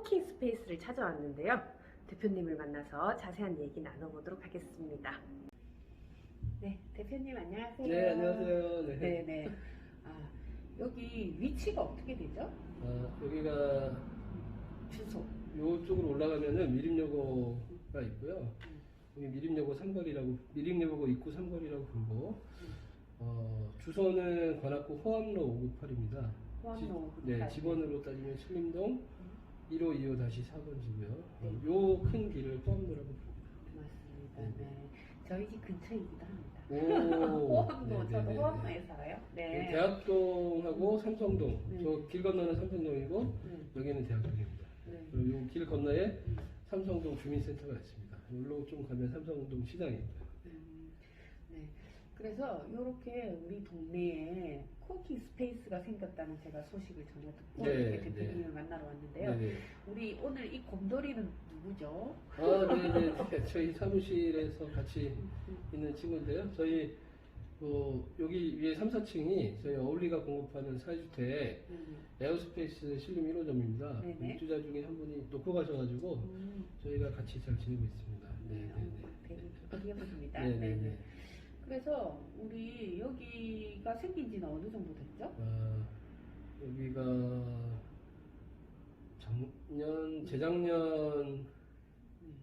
코워킹 스페이스를 찾아왔는데요. 대표님을 만나서 자세한 얘기 나눠보도록 하겠습니다. 네, 대표님 안녕하세요. 네, 안녕하세요. 네. 네, 네. 아, 여기 위치가 어떻게 되죠? 아, 여기가 주소. 이쪽으로 올라가면은 미림여고가 있고요. 여기 미림여고 삼거리라고 미림여고 입구 삼거리라고 부르고 어, 주소는 관악구 호암로 598입니다. 호암로 네, 598. 집원으로 따지면 신림동 1525-4번지고요. 네. 요큰 길을 호암로라고 부릅니다. 맞습니다. 네, 네. 저희 집 근처이기도 합니다. 오, 호암로, 네, 네, 저도 네, 네. 살아요. 네. 대학동하고 삼성동, 네. 저 길 건너는 삼성동이고 네. 여기는 대학동입니다. 네. 그리고 요길 건너에 삼성동 주민센터가 있습니다. 여기로 좀 가면 삼성동. 음, 네. 그래서 이렇게 우리 동네에 코킹 스페이스가 생겼다는 제가 소식을 전해 듣고 네, 이렇게 대표님을 네. 만나러 왔는데요. 네네. 우리 오늘 이 곰돌이는 누구죠? 아, 네네. 저희 사무실에서 같이 있는 친구인데요. 저희 뭐 여기 위에 3, 4층이 저희 어울리가 공급하는 사주택 음, 에어스페이스 실림 1호점입니다. 네네. 입주자 중에 한 분이 놓고 가셔가지고 음, 저희가 같이 잘 지내고 있습니다. 네, 네네네. 어디해보십니다. 네 네 네. 그래서 우리 여기가 생긴 지는 어느 정도 됐죠? 아, 여기가 작년, 재작년 음,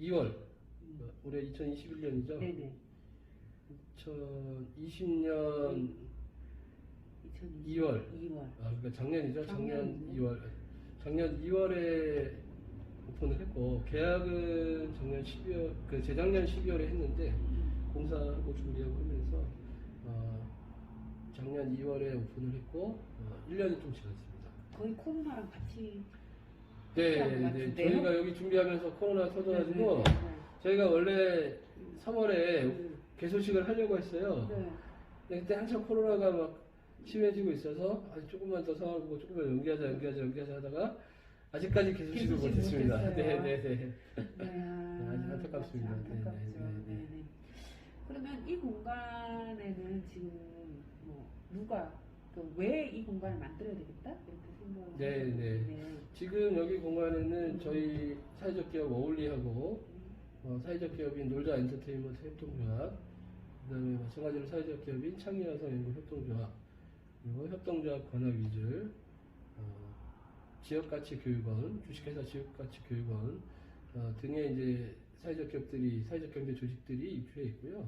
2월, 음. 올해 2021년이죠. 네네. 2020년 2020 2월. 2월. 아, 그러니까 작년이죠. 작년 작년이네. 2월. 작년 2월에 오픈을 했고, 계약은 작년 12월, 그 재작년 12월에 했는데, 음, 공사하고 준비하고 하면서, 어, 작년 2월에 오픈을 했고, 어, 1년이 좀 지났습니다. 거의 코로나랑 같이 네, 네, 같은데요? 저희가 여기 준비하면서 코로나 터져가지고, 네, 저희가 원래 3월에 네, 개소식을 하려고 했어요. 네. 근데 그때 한참 코로나가 막 심해지고 있어서 아, 조금만 더 상황을 보고 조금만 연기하자 연기하자 연기하자 하다가 아직까지 개소식을 개소식 못했습니다. 네 네 네. 네, 아주 안타깝습니다. 맞아, 안타깝죠. 네, 네, 네, 네. 네, 네. 그러면 이 공간에는 지금 뭐 누가 왜 이 공간을 만들어야 되겠다 이렇게 생각을 네, 하시는 네. 건데. 지금 여기 공간에는 저희 사회적 기업 어울리하고 어, 사회적 기업인 놀자 엔터테인먼트 협동조합 그다음에 마찬가지로 사회적 기업인 창의여성 연구 협동조합 그리고 협동조합 관합위즐 어, 지역가치 교육원 주식회사 지역가치 교육원 어, 등의 이제 사회적 기업들이 사회적 경제 조직들이 입주해 있고요.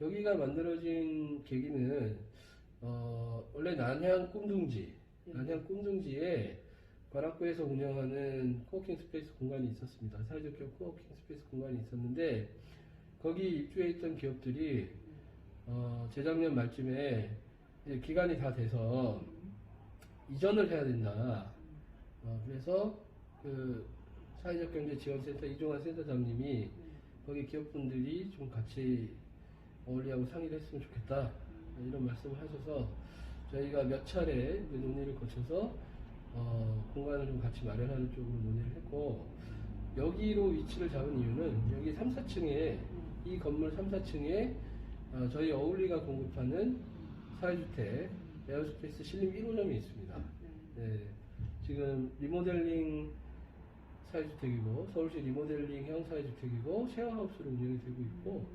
여기가 만들어진 계기는 어, 원래 난양 꿈둥지 네. 난양 꿈둥지에 관악구에서 운영하는 코워킹 스페이스 공간이 있었습니다. 사회적 기업 코워킹 스페이스 공간이 있었는데 거기 입주해 있던 기업들이 어, 재작년 말쯤에 기간이 다 돼서 이전을 해야 된다. 어, 그래서 그 사회적 경제 지원센터 이종환 센터장님이 거기 기업분들이 좀 같이 어울리하고 상의를 했으면 좋겠다. 이런 말씀을 하셔서 저희가 몇 차례 논의를 거쳐서 어, 공간을 좀 같이 마련하는 쪽으로 논의를 했고 여기로 위치를 잡은 이유는 여기 3, 4층에 이 건물 3, 4층에 어, 저희 어울리가 공급하는 사회주택 에어스페이스 신림 1호점이 있습니다. 네, 지금 리모델링 사회주택이고 서울시 리모델링형 사회주택이고 쉐어하우스로 운영이 되고 있고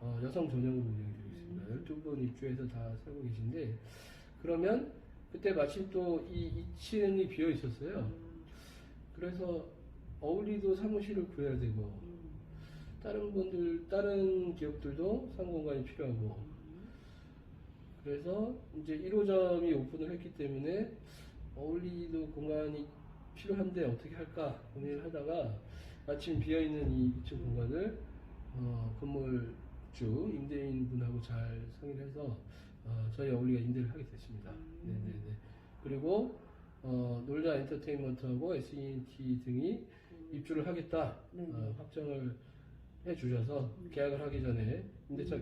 어, 여성 전용으로 운영이 되고 있습니다. 12분 입주해서 다 살고 계신데 그러면 그때 마침 또 이 2층이 비어 있었어요. 그래서 어울리도 사무실을 구해야 되고 다른 분들 다른 기업들도 상공간이 필요하고. 그래서 이제 1호점이 오픈을 했기 때문에 어울리도 공간이 필요한데 어떻게 할까 고민을 하다가 마침 비어있는 이 2층 공간을 어, 건물주 임대인 분하고 잘 상의를 해서 어, 저희 어울리가 임대를 하게 됐습니다. 네네네. 그리고 어, 놀자 엔터테인먼트하고 SET 등이 입주를 하겠다 네. 어, 확정을 해 주셔서 계약을 하기 전에 임대차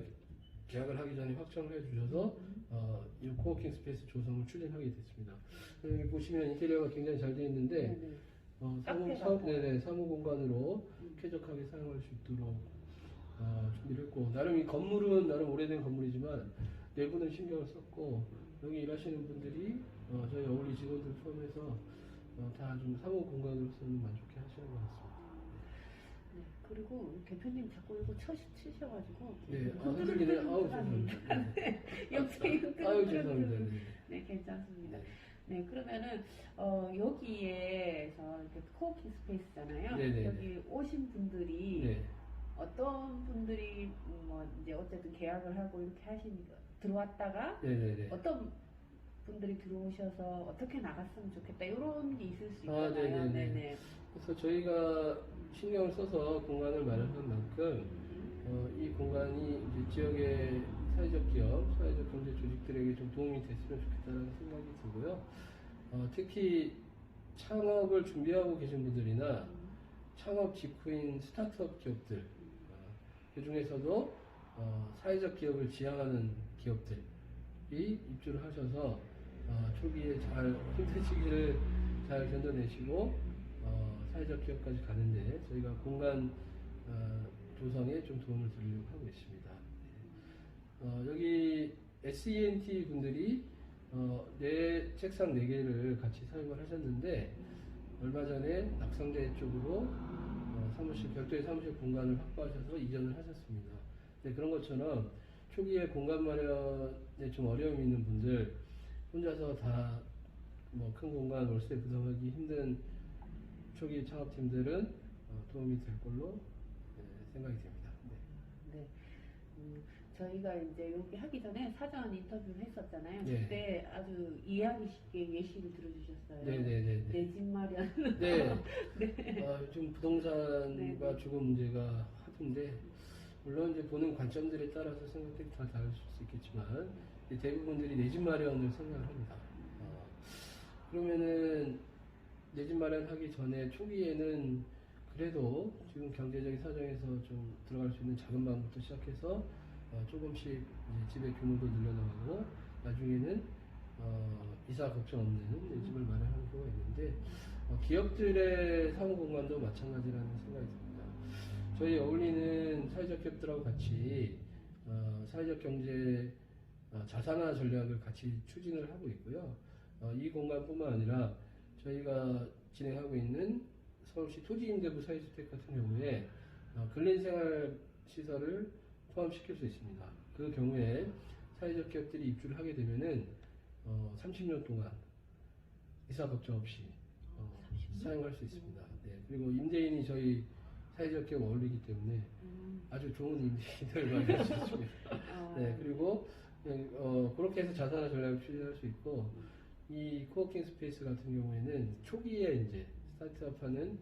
계약을 하기 전에 확정을 해 주셔서 어, 이 코워킹 스페이스 조성을 추진하게 됐습니다. 여기 보시면 인테리어가 굉장히 잘 되어 있는데 네, 네. 어, 사무, 사. 네네, 사무 공간으로 음. 쾌적하게 사용할 수 있도록 어, 준비를 했고 나름 이 건물은 나름 오래된 건물이지만 내부는 신경을 썼고 여기 일하시는 분들이 어, 저희 어울리 직원들 포함해서 어, 다좀 사무 공간으로서는 만족해 하시는 것 같습니다. 네, 그리고 대표님 자꾸 이거 쳐 치셔가지고 네, 아, 흔들리네. 아우, 죄송합니다. 네. 영상이 아유, 죄송합니다. 네. 네, 괜찮습니다. 네. 네, 그러면은 어, 여기에서 이렇게 코워킹 스페이스잖아요. 네네네. 여기 오신 분들이 네. 어떤 분들이 음, 뭐 이제 어쨌든 계약을 하고 이렇게 하시니까 들어왔다가 네 네 네. 어떤 분들이 들어오셔서 어떻게 나갔으면 좋겠다 이런 게 있을 수 아, 있잖아요. 네 네 네. 네네. 그래서 저희가 신경을 써서 공간을 마련한 만큼 음, 어, 이 공간이 이제 지역의 사회적 기업, 사회적 경제 조직들에게 좀 도움이 됐으면 좋겠다는 생각이 들고요. 어, 특히 창업을 준비하고 계신 분들이나 창업 직후인 스타트업 기업들, 어, 그 중에서도 어, 사회적 기업을 지향하는 기업들이 입주를 하셔서 어, 초기에 잘 힘든 시기를 잘 견뎌내시고 어, 사회적 기업까지 가는데 저희가 공간 어, 조성에 좀 도움을 드리려고 하고 있습니다. 어, 여기 SENT 분들이 어, 네 책상 네 개를 같이 사용을 하셨는데 얼마 전에 낙성대 쪽으로 어, 사무실 별도의 사무실 공간을 확보하셔서 이전을 하셨습니다. 네, 그런 것처럼 초기에 공간 마련에 좀 어려움이 있는 분들 혼자서 다 뭐 큰 공간 월세 부담하기 힘든 초기 창업팀들은 어, 도움이 될 걸로 네, 생각이 됩니다. 네. 네. 음, 저희가 이제 여기 하기 전에 사전 인터뷰를 했었잖아요. 네. 그때 아주 이해하기 쉽게 예시를 들어주셨어요. 네네네. 내집 마련. 네. 아, 요즘 부동산과 네. 주거 문제가 하던데 물론 이제 보는 관점들에 따라서 생각들이 다 다를 수 있겠지만 이 대부분들이 내 집 마련을 생각을 합니다. 어, 그러면은 내 집 마련하기 전에 초기에는 그래도 지금 경제적인 사정에서 좀 들어갈 수 있는 작은 방부터 시작해서 어, 조금씩 집의 규모도 늘려나가고 나중에는 어, 이사 걱정 없는 내 집을 마련하는 경우가 있는데 어, 기업들의 사무 공간도 마찬가지라는 생각이 듭니다. 저희 어울리는 사회적 기업들하고 같이 어, 사회적 경제 어, 자산화 전략을 같이 추진을 하고 있고요. 어, 이 공간뿐만 아니라 저희가 진행하고 있는 서울시 토지임대부 사회주택 같은 경우에 어, 근린생활 시설을 포함시킬 수 있습니다. 그 경우에 사회적 기업들이 입주를 하게 되면은 어, 30년 동안 이사 걱정 없이 어, 30년? 사용할 수 있습니다. 네, 그리고 임대인이 저희 사회적 기업 어울리기 때문에 음, 아주 좋은 임대인을 만날 수 있습니다. 어, 네, 그리고 어, 그렇게 해서 자산화 전략을 추진할 수 있고 이 코워킹 스페이스 같은 경우에는 초기에 이제 스타트업하는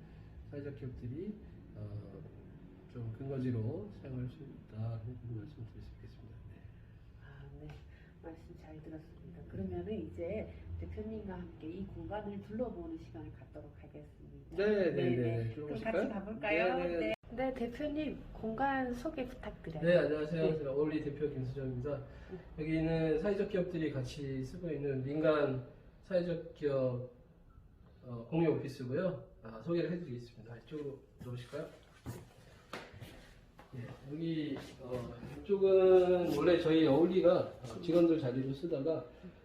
사회적 기업들이 어, 좀 근거지로 사용할 수 있다 그런 말씀 드릴 수 있겠습니다. 네. 아, 네. 말씀 잘 들었습니다. 그러면은 이제 대표님과 함께 이 공간을 둘러보는 시간을 갖도록 하겠습니다. 네, 네, 네, 네. 그럼 들어보실까요? 같이 가볼까요? 네, 네, 네. 네, 대표님 공간 소개 부탁드려요. 네, 안녕하세요. 저는 어울리 대표 김수정입니다. 여기는 사회적 기업들이 같이 쓰고 있는 민간 사회적 기업 어, 공유 오피스고요. 아, 소개를 해드리겠습니다. 이쪽으로 들어오실까요? 네, 여기 어, 이쪽은 원래 저희 어울리가 어, 직원들 자리로 쓰다가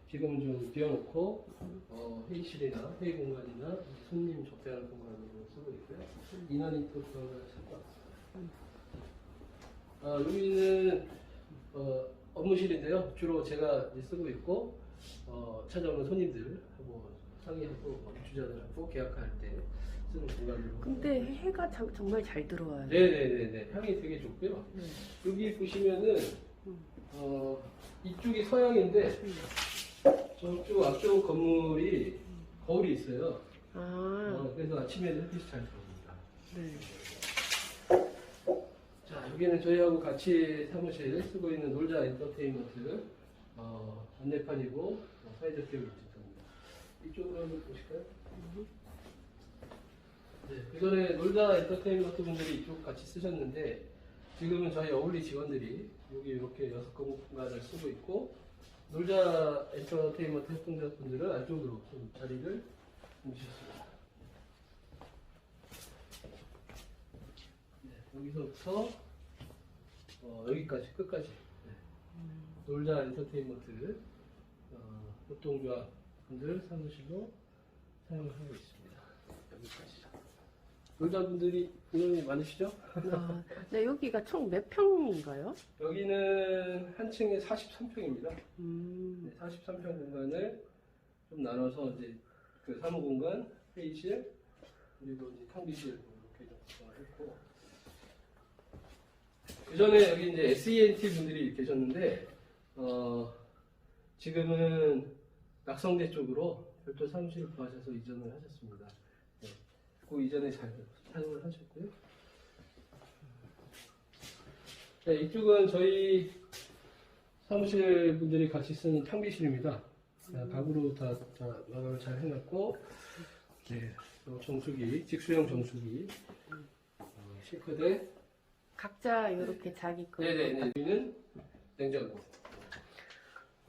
지금 좀 비워놓고 어, 회의실이나 회의 공간이나 손님 접대하는 공간으로 쓰고 있고요. 인원이 또 들어가서 어, 여기는 어, 업무실인데요. 주로 제가 쓰고 있고 어, 찾아오는 손님들하고 상의하고 뭐 입주자들하고 계약할 때 쓰는 공간으로. 근데 해가 자- 정말 잘 들어와요. 네네네네 향이 되게 좋고요. 네. 여기 보시면은 음. 어, 이쪽이 서양인데 저쪽 앞쪽 건물이 거울이 있어요. 아, 어, 그래서 아침에는 햇빛이 잘 들어옵니다. 네. 자, 여기는 저희하고 같이 사무실 쓰고 있는 놀자 엔터테인먼트 어, 안내판이고 어, 사회적 기업 유지입니다. 이쪽으로 한번 보실까요? 네, 그 전에 놀자 엔터테인먼트 분들이 이쪽 같이 쓰셨는데 지금은 저희 어울리 직원들이 여기 이렇게 여섯 공간을 쓰고 있고 놀자 엔터테인먼트 협동자분들은 안쪽으로 좀 자리를 옮기셨습니다. 네, 여기서부터 어, 여기까지 끝까지 네. 놀자 엔터테인먼트 어, 협동조합 분들 사무실로 사용을 하고 있습니다. 여기까지. 놀자 분들이 분명히 많으시죠? 아, 네, 여기가 총 몇 평인가요? 여기는 한 층에 43평입니다. 음, 43평 공간을 좀 나눠서 이제 그 사무 공간, 회의실, 그리고 이제 탕비실 이렇게 좀 구성을 했고 그 전에 여기 이제 SENT 분들이 계셨는데 어 지금은 낙성대 쪽으로 별도 사무실을 구하셔서 이전을 하셨습니다. 네. 그 이전에 잘 사용을 하셨고요. 네, 이쪽은 저희 사무실 분들이 같이 쓰는 탕비실입니다. 자, 가구로 다, 다 마감을 잘 해놨고, 네, 요 정수기, 직수형 정수기, 어, 싱크대, 각자 이렇게 자기 거. 네네네, 여기는 냉장고,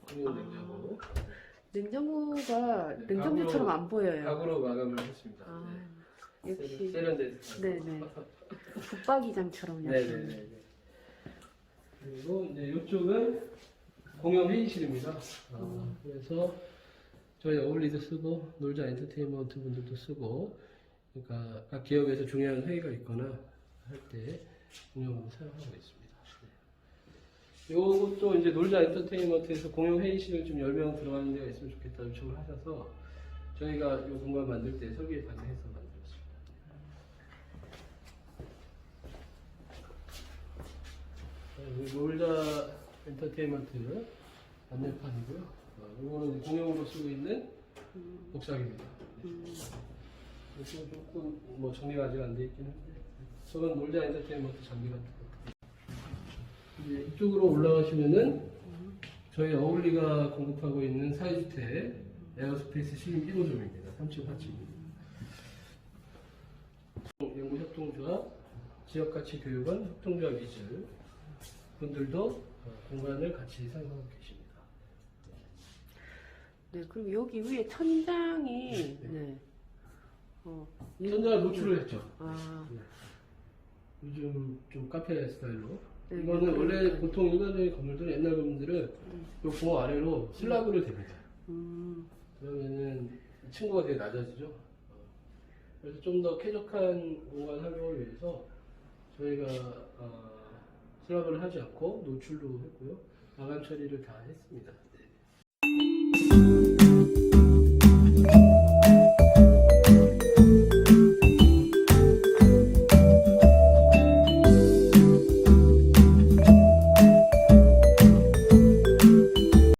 공용 냉장고, 냉장고가 네, 냉장고처럼 안 보여요. 가구로 마감을 했습니다. 아, 네. 역시 세련된. 네네. 붙박이장처럼 약간. 네네네. 그리고 이제 이쪽은 공용 회의실입니다. 아, 음. 그래서 저희 어울리도 쓰고 놀자 엔터테인먼트 분들도 쓰고 그러니까 각 기업에서 중요한 회의가 있거나 할 때 공용으로 사용하고 있습니다. 네. 요것도 이제 놀자 엔터테인먼트에서 공용 회의실을 좀 10명 들어가는 데가 있으면 좋겠다 요청을 하셔서 저희가 요 공간 만들 때 설계 관여해서 만들었습니다. 네, 놀자 엔터테인먼트 안내판이고요. 어, 이거는 이제 공용으로 쓰고 있는 음, 복사기입니다. 음, 요즘 조금 뭐 정리가 아직 안 돼 있긴 한데 저건 놀자 엔터테인먼트 장비 같은 거. 이제 이쪽으로 올라가시면은 저희 어울리가 공급하고 있는 사회주택 에어스페이스 시림 1호점입니다. 3층 4층입니다. 연구협동조합, 지역가치 교육원, 협동조합 이즈 분들도 어, 공간을 같이 사용하고 계십니다. 네, 그럼 여기 위에 천장이 네. 네. 어, 이- 현장을 노출을 했죠. 아, 요즘 좀 카페 스타일로. 네, 이거는 네, 원래 그러니까요. 보통 일반적인 건물들은 옛날 건물들은 음. 요 부모 아래로 슬라브를 댑니다. 음, 그러면은 층고가 되게 낮아지죠. 어. 그래서 좀 더 쾌적한 공간 활용을 위해서 저희가 어, 슬라브를 하지 않고 노출로 했고요. 마감 처리를 다 했습니다.